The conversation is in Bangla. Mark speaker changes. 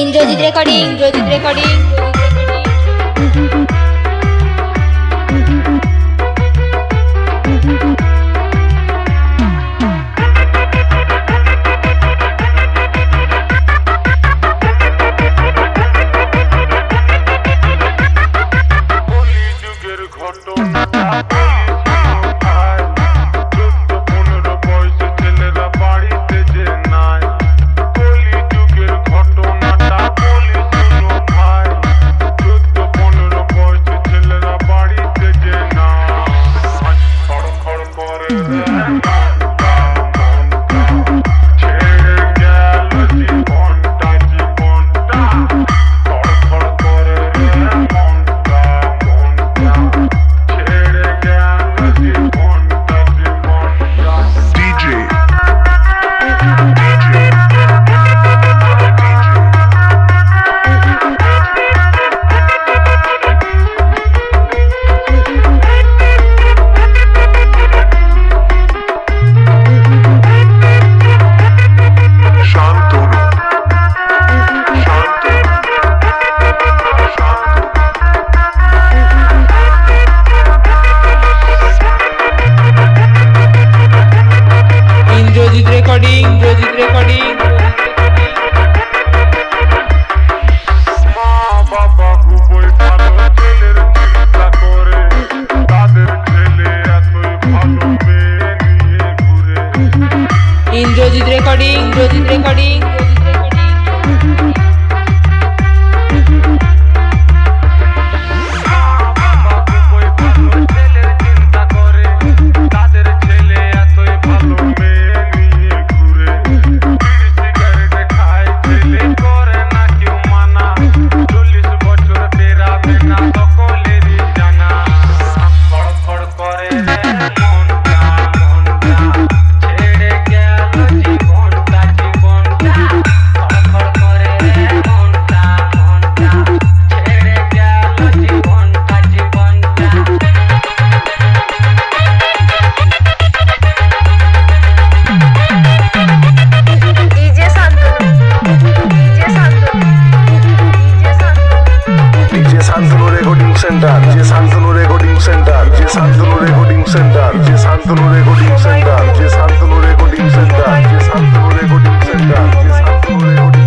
Speaker 1: Indrajit recording Indrajit recording
Speaker 2: centre যে শান্তনু রেকর্ডিং সেন্টার যে শান্তনু রেকর্ডিং সেন্টার যে শান্তনু রেকর্ডিং
Speaker 3: সেন্টার যে
Speaker 2: শান্তনু
Speaker 3: রেকর্ডিং সেন্টার যে শান্তনু রেকর্ডিং সেন্টার যে শান্তনু
Speaker 2: রেকর্ডিং